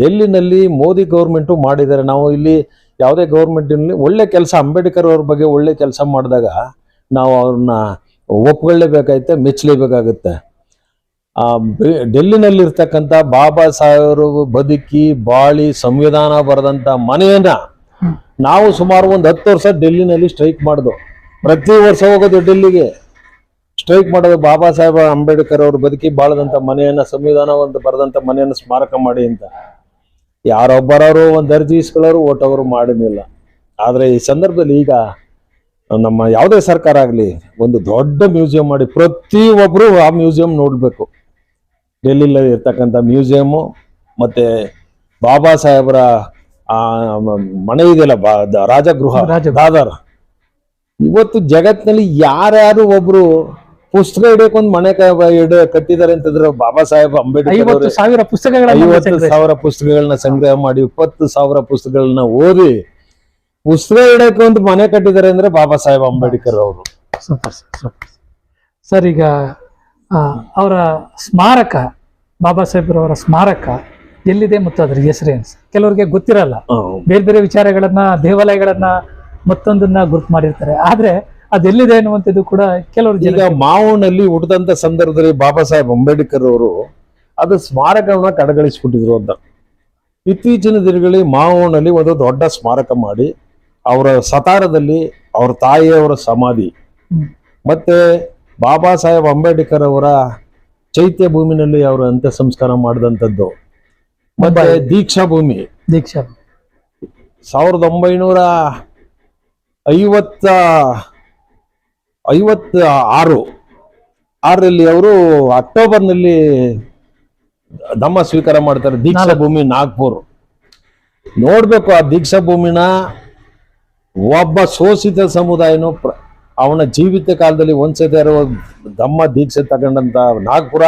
ಡೆಲ್ಲಿನಲ್ಲಿ ಮೋದಿ ಗೌರ್ಮೆಂಟು ಮಾಡಿದ್ದಾರೆ. ನಾವು ಇಲ್ಲಿ ಯಾವುದೇ ಗೌರ್ಮೆಂಟಿನಲ್ಲಿ ಒಳ್ಳೆ ಕೆಲಸ ಅಂಬೇಡ್ಕರ್ ಅವ್ರ ಬಗ್ಗೆ ಒಳ್ಳೆ ಕೆಲಸ ಮಾಡಿದಾಗ ನಾವು ಅವ್ರನ್ನ ಒಪ್ಕೊಳ್ಳೇಬೇಕಾಗುತ್ತೆ ಮೆಚ್ಚಲೇಬೇಕಾಗುತ್ತೆ. ಡೆಲ್ಲಿನಲ್ಲಿರ್ತಕ್ಕಂಥ ಬಾಬಾ ಸಾಹೇಬರು ಬದುಕಿ ಬಾಳಿ ಸಂವಿಧಾನ ಬರೆದಂಥ ಮನೆಯನ್ನ ನಾವು ಸುಮಾರು ಒಂದು ಹತ್ತು ವರ್ಷ ಡೆಲ್ಲಿನಲ್ಲಿ ಸ್ಟ್ರೈಕ್ ಮಾಡಿದ್ವು ಪ್ರತಿ ವರ್ಷ ಹೋಗೋದು ಡೆಲ್ಲಿಗೆ. ಸ್ಟ್ರೈಕ್ ಮಾಡೋದು ಬಾಬಾ ಸಾಹೇಬ್ ಅಂಬೇಡ್ಕರ್ ಅವರು ಬದುಕಿ ಬಾಳದಂತ ಮನೆಯನ್ನ ಒಂದು ಬರೆದಂತ ಮನೆಯನ್ನ ಸ್ಮಾರಕ ಮಾಡಿ ಅಂತ. ಯಾರೊಬ್ಬರವರು ಒಂದು ಅರ್ಜಿ ಇಸ್ಕೊಳ್ಳೋರು ಓಟವರು ಮಾಡಿರಲಿಲ್ಲ. ಆದರೆ ಈ ಸಂದರ್ಭದಲ್ಲಿ ಈಗ ನಮ್ಮ ಯಾವುದೇ ಸರ್ಕಾರ ಆಗಲಿ ಒಂದು ದೊಡ್ಡ ಮ್ಯೂಸಿಯಂ ಮಾಡಿ ಪ್ರತಿಯೊಬ್ಬರು ಆ ಮ್ಯೂಸಿಯಂ ನೋಡ್ಬೇಕು. ಡೆಲ್ಲಿಲಿ ಇರ್ತಕ್ಕಂಥ ಮ್ಯೂಸಿಯಮ್ಮು ಮತ್ತೆ ಬಾಬಾ ಸಾಹೇಬರ ಮನೆ ಇದೆಯಲ್ಲ ಬಾ ರಾಜಗೃಹ ರಾಜ ದಾದರ್. ಇವತ್ತು ಜಗತ್ತಿನಲ್ಲಿ ಯಾರ್ಯಾರು ಒಬ್ರು ಪುಸ್ತಕ ಹಿಡಿಯಕ್ಕೆ ಒಂದು ಮನೆ ಇಡ ಕಟ್ಟಿದ್ದಾರೆ ಅಂತಂದ್ರೆ ಬಾಬಾ ಸಾಹೇಬ್ ಅಂಬೇಡ್ಕರ್ ಸಾವಿರ ಪುಸ್ತಕಗಳನ್ನ ಐವತ್ತು ಸಾವಿರ ಪುಸ್ತಕಗಳನ್ನ ಸಂಗ್ರಹ ಮಾಡಿ ಇಪ್ಪತ್ತು ಸಾವಿರ ಪುಸ್ತಕಗಳನ್ನ ಓದಿ ಪುಸ್ತಕ ಇಡಕ್ಕೆ ಒಂದು ಮನೆ ಕಟ್ಟಿದ್ದಾರೆ ಅಂದ್ರೆ ಬಾಬಾ ಸಾಹೇಬ್ ಅಂಬೇಡ್ಕರ್ ಅವರು. ಸರ್ ಈಗ ಅವರ ಸ್ಮಾರಕ ಬಾಬಾ ಸಾಹೇಬ್ರವರ ಸ್ಮಾರಕ ಎಲ್ಲಿದೆ ಮತ್ತು ಅದ್ರ ಹೆಸರೇನು ಸರ್ ಕೆಲವರಿಗೆ ಗೊತ್ತಿರಲ್ಲ. ಬೇರೆ ಬೇರೆ ವಿಚಾರಗಳನ್ನ ದೇವಾಲಯಗಳನ್ನ ಮತ್ತೊಂದನ್ನ ಗುರುತು ಮಾಡಿರ್ತಾರೆ. ಆದ್ರೆ ಅದೆಲ್ಲಿದೆ ಅನ್ನುವಂಥದ್ದು ಕೂಡ ಕೆಲವರು ಈಗ ಮಾವನಲ್ಲಿ ಹುಟ್ಟಿದಂತ ಸಂದರ್ಭದಲ್ಲಿ ಬಾಬಾ ಸಾಹೇಬ್ ಅಂಬೇಡ್ಕರ್ ಅವರು ಅದು ಸ್ಮಾರಕವನ್ನ ಕಡೆಗಣಿಸ್ಬಿಟ್ಟಿದ್ರು ಅಂತ. ಇತ್ತೀಚಿನ ದಿನಗಳಲ್ಲಿ ಮಾವನಲ್ಲಿ ಒಂದು ದೊಡ್ಡ ಸ್ಮಾರಕ ಮಾಡಿ ಅವರ ಸತಾರದಲ್ಲಿ ಅವ್ರ ತಾಯಿಯವರ ಸಮಾಧಿ. ಮತ್ತೆ ಬಾಬಾ ಸಾಹೇಬ್ ಅಂಬೇಡ್ಕರ್ ಅವರ ಚೈತ್ಯ ಭೂಮಿನಲ್ಲಿ ಅವರು ಅಂತ್ಯ ಸಂಸ್ಕಾರ ಮಾಡಿದಂಥದ್ದು. ಮತ್ತೆ. ದೀಕ್ಷಾ ಭೂಮಿ. ದೀಕ್ಷಾ ಸಾವಿರದ ಒಂಬೈನೂರ ಐವತ್ತ ಐವತ್ತ ಆರು ಆರರಲ್ಲಿ ಅವರು ಅಕ್ಟೋಬರ್ನಲ್ಲಿ ಧಮ್ಮ ಸ್ವೀಕಾರ ಮಾಡ್ತಾರೆ. ದೀಕ್ಷಾ. ಭೂಮಿ ನಾಗ್ಪುರ್. ನೋಡ್ಬೇಕು ಆ ದೀಕ್ಷಾ ಭೂಮಿನ ಒಬ್ಬ ಶೋಷಿತ ಸಮುದಾಯನೂ ಪ್ರ- ಅವನ ಜೀವಿತ ಕಾಲದಲ್ಲಿ ಒಂದ್ಸತಿ ಧಮ್ಮ ದಮ್ಮ ದೀಕ್ಷೆ ತಗೊಂಡಂತ ನಾಗ್ಪುರ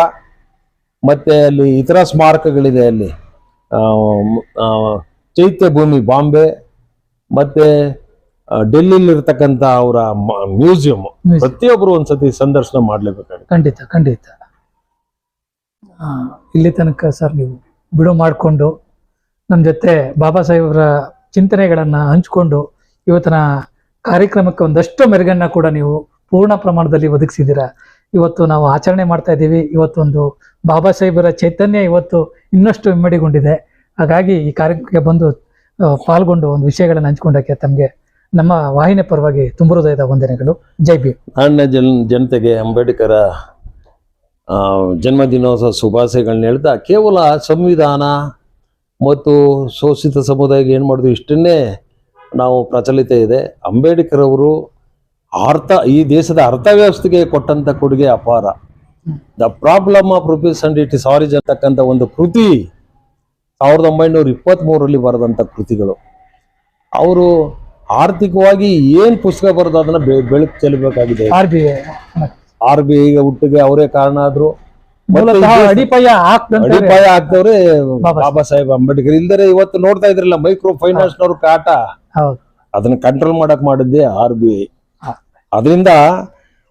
ಮತ್ತೆ ಅಲ್ಲಿ ಇತರ ಸ್ಮಾರಕಗಳಿದೆ ಅಲ್ಲಿ. ಚೈತ್ಯ ಭೂಮಿ ಬಾಂಬೆ ಮತ್ತೆ ಡೆಲ್ಲಿಲಿರ್ತಕ್ಕಂಥ ಅವರ ಮ್ಯೂಸಿಯಂ. ಪ್ರತಿಯೊಬ್ಬರು ಒಂದ್ಸತಿ ಸಂದರ್ಶನ ಮಾಡ್ಲೇಬೇಕಾಗುತ್ತೆ. ಖಂಡಿತ ಖಂಡಿತ. ಇಲ್ಲಿ ತನಕ ಸರ್ ನೀವು ಬಿಡು ಮಾಡಿಕೊಂಡು ನಮ್ಮ ಜೊತೆ ಬಾಬಾ ಸಾಹೇಬ್ರ ಚಿಂತನೆಗಳನ್ನ ಹಂಚ್ಕೊಂಡು ಇವತ್ತಿನ ಕಾರ್ಯಕ್ರಮಕ್ಕೆ ಒಂದಷ್ಟು ಮೆರುಗನ್ನ ಕೂಡ ನೀವು ಪೂರ್ಣ ಪ್ರಮಾಣದಲ್ಲಿ ಒದಗಿಸಿದ್ದೀರಾ. ಇವತ್ತು ನಾವು ಆಚರಣೆ ಮಾಡ್ತಾ ಇದ್ದೀವಿ. ಇವತ್ತೊಂದು ಬಾಬಾ ಸಾಹೇಬರ ಚೈತನ್ಯ ಇವತ್ತು ಇನ್ನಷ್ಟು ಇಮ್ಮಡಿಗೊಂಡಿದೆ. ಹಾಗಾಗಿ ಈ ಕಾರ್ಯಕ್ರಮಕ್ಕೆ ಬಂದು ಪಾಲ್ಗೊಂಡು ಒಂದು ವಿಷಯಗಳನ್ನು ಹಂಚ್ಕೊಂಡಕ್ಕೆ ತಮಗೆ ನಮ್ಮ ವಾಹಿನಿ ಪರವಾಗಿ ತುಂಬ ಹೃದಯದ ವಂದನೆಗಳು. ಜೈ ಬಿ ನಾಡಿನ ಜನ, ಜನತೆಗೆ ಅಂಬೇಡ್ಕರ ಜನ್ಮದಿನೋತ್ಸವ ಶುಭಾಶಯಗಳನ್ನ ಹೇಳ್ತಾ ಕೇವಲ ಸಂವಿಧಾನ ಮತ್ತು ಶೋಷಿತ ಸಮುದಾಯಕ್ಕೆ ಏನು ಮಾಡೋದು? ಇಷ್ಟನ್ನೇ ನಾವು ಪ್ರಚಲಿತ ಇದೆ. ಅಂಬೇಡ್ಕರ್ ಅವರು ಅರ್ಥ ಈ ದೇಶದ ಅರ್ಥವ್ಯವಸ್ಥೆಗೆ ಕೊಟ್ಟಂತ ಕೊಡುಗೆ ಅಪಾರ. The problem of rupees and it is origin ಅಂತಕ್ಕಂಥ ಒಂದು ಕೃತಿ ಸಾವಿರದ ಒಂಬೈನೂರ ಇಪ್ಪತ್ತ್ ಮೂರರಲ್ಲಿ ಬರೆದಂಥ ಕೃತಿಗಳು. ಅವರು ಆರ್ಥಿಕವಾಗಿ ಏನ್ ಪುಸ್ತಕ ಬರೆದ ಅದನ್ನ ಬೆಳಕು ಚೆಲ್ಲಬೇಕಾಗಿದೆ. ಆರ್ ಬಿ ಆರ್ ಬಿ ಐಗೆ ಹುಟ್ಟಿಗೆ ಅವರೇ ಕಾರಣ ಆದ್ರು. ಅಡಿಪಾಯ ಅಡಿಪಾಯ ಹಾಕ್ದವ್ರೆ ಬಾಬಾ ಬಾಬಾ ಸಾಹೇಬ್ ಅಂಬೇಡ್ಕರ್. ಇಲ್ದರೆ ಇವತ್ತು ನೋಡ್ತಾ ಇದ್ರಲ್ಲ ಮೈಕ್ರೋ ಫೈನಾನ್ಸ್ ನವ್ರ ಕಾಟ. ಹೌದು. ಅದನ್ನ ಕಂಟ್ರೋಲ್ ಮಾಡಕ್ ಮಾಡಿದ್ದೆ ಆರ್ ಬಿ ಐ. ಅದರಿಂದ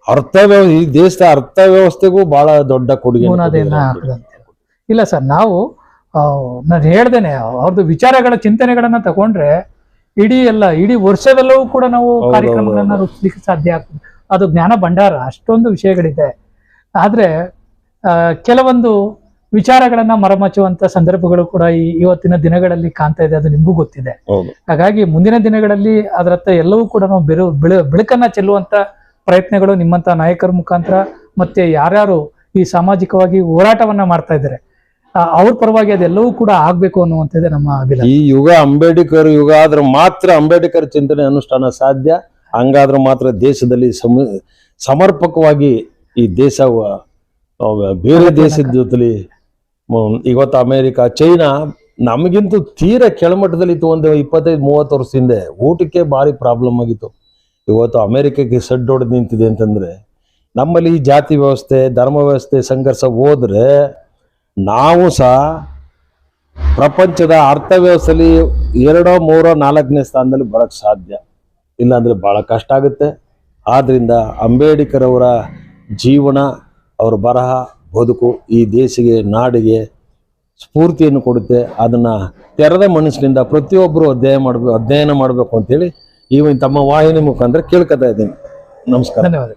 ಅರ್ಥ ಈ ದೇಶದ ಅರ್ಥ ವ್ಯವಸ್ಥೆಗೂ ಬಹಳ ದೊಡ್ಡ ಕೊಡುಗೆ ಇಲ್ಲ ಸರ್ ನಾವು ನಾನು ಹೇಳ್ದೇನೆ ಅವ್ರದ್ದು ವಿಚಾರಗಳ ಚಿಂತನೆಗಳನ್ನ ತಗೊಂಡ್ರೆ ಇಡೀ ಎಲ್ಲ ಇಡೀ ವರ್ಷದಲ್ಲವೂ ಕೂಡ ನಾವು ಕಾರ್ಯಕ್ರಮಗಳನ್ನ ರೂಪಿಸಲಿಕ್ಕೆ ಸಾಧ್ಯ ಆಗ್ತದೆ. ಅದು ಜ್ಞಾನ ಭಂಡಾರ ಅಷ್ಟೊಂದು ವಿಷಯಗಳಿದೆ. ಆದ್ರೆ ಕೆಲವೊಂದು ವಿಚಾರಗಳನ್ನ ಮರಮಚ್ಚುವಂತ ಸಂದರ್ಭಗಳು ಕೂಡ ಈ ಇವತ್ತಿನ ದಿನಗಳಲ್ಲಿ ಕಾಣ್ತಾ ಇದೆ ಅದು ನಿಮಗೂ ಗೊತ್ತಿದೆ. ಹಾಗಾಗಿ ಮುಂದಿನ ದಿನಗಳಲ್ಲಿ ಅದರತ್ತ ಎಲ್ಲವೂ ಕೂಡ ನಾವು ಬೆರು ಬೆಳಕನ್ನ ಚೆಲ್ಲುವಂತ ಪ್ರಯತ್ನಗಳು ನಿಮ್ಮಂತ ನಾಯಕರ ಮುಖಾಂತರ ಮತ್ತೆ ಯಾರ್ಯಾರು ಈ ಸಾಮಾಜಿಕವಾಗಿ ಹೋರಾಟವನ್ನ ಮಾಡ್ತಾ ಇದ್ದಾರೆ ಅವ್ರ ಪರವಾಗಿ ಅದೆಲ್ಲವೂ ಕೂಡ ಆಗ್ಬೇಕು ಅನ್ನುವಂಥದ್ದೇ ನಮ್ಮ ಅಭಿಲಾಷೆ. ಈ ಯುಗ ಅಂಬೇಡ್ಕರ್ ಯುಗ ಆದ್ರೆ ಮಾತ್ರ ಅಂಬೇಡ್ಕರ್ ಚಿಂತನೆ ಅನುಷ್ಠಾನ ಸಾಧ್ಯ ಹಂಗಾದ್ರೆ ಮಾತ್ರ ದೇಶದಲ್ಲಿ ಸಮ ಸಮರ್ಪಕವಾಗಿ ಈ ದೇಶ ಬೇರೆ ದೇಶದ ಜೊತೆಲಿ ಮ- ಇವತ್ತು ಅಮೇರಿಕ, ಚೈನಾ ನಮಗಿಂತೂ ತೀರ ಕೆಳಮಟ್ಟದಲ್ಲಿ ಇತ್ತು ಒಂದು ಇಪ್ಪತ್ತೈದು, ಮೂವತ್ತು ವರ್ಷ ಹಿಂದೆ. ಊಟಕ್ಕೆ ಭಾರಿ ಪ್ರಾಬ್ಲಮ್ ಆಗಿತ್ತು. ಇವತ್ತು ಅಮೇರಿಕಕ್ಕೆ ಸಡ್ಡು ಹೊಡೆದು ನಿಂತಿದೆ ಅಂತಂದರೆ, ನಮ್ಮಲ್ಲಿ ಜಾತಿ ವ್ಯವಸ್ಥೆ, ಧರ್ಮ ವ್ಯವಸ್ಥೆ, ಸಂಘರ್ಷ ಹೋದರೆ ನಾವು ಸಹ ಪ್ರಪಂಚದ ಅರ್ಥವ್ಯವಸ್ಥೆಯಲ್ಲಿ ಎರಡೋ, ಮೂರೋ, ನಾಲ್ಕನೇ ಸ್ಥಾನದಲ್ಲಿ ಬರೋಕ್ಕೆ ಸಾಧ್ಯ. ಇಲ್ಲಾಂದರೆ ಭಾಳ ಕಷ್ಟ ಆಗುತ್ತೆ. ಆದ್ದರಿಂದ ಅಂಬೇಡ್ಕರ್ ಅವರ ಜೀವನ, ಅವರ ಬರಹ ಬದುಕು, ಈ ದೇಶಿಗೆ, ನಾಡಿಗೆ ಸ್ಫೂರ್ತಿಯನ್ನು ಕೊಡುತ್ತೆ. ಅದನ್ನು ತೆರೆದ ಮನಸ್ಸಿನಿಂದ ಪ್ರತಿಯೊಬ್ಬರು ಅಧ್ಯಯನ ಮಾಡಬೇಕು ಅಧ್ಯಯನ ಮಾಡಬೇಕು ಅಂತೇಳಿ ಈ ತಮ್ಮ ವಾಹಿನಿ ಮುಖಾಂತರ ಕೇಳ್ಕೊತಾ ಇದ್ದೀನಿ. ನಮಸ್ಕಾರ. ಧನ್ಯವಾದ.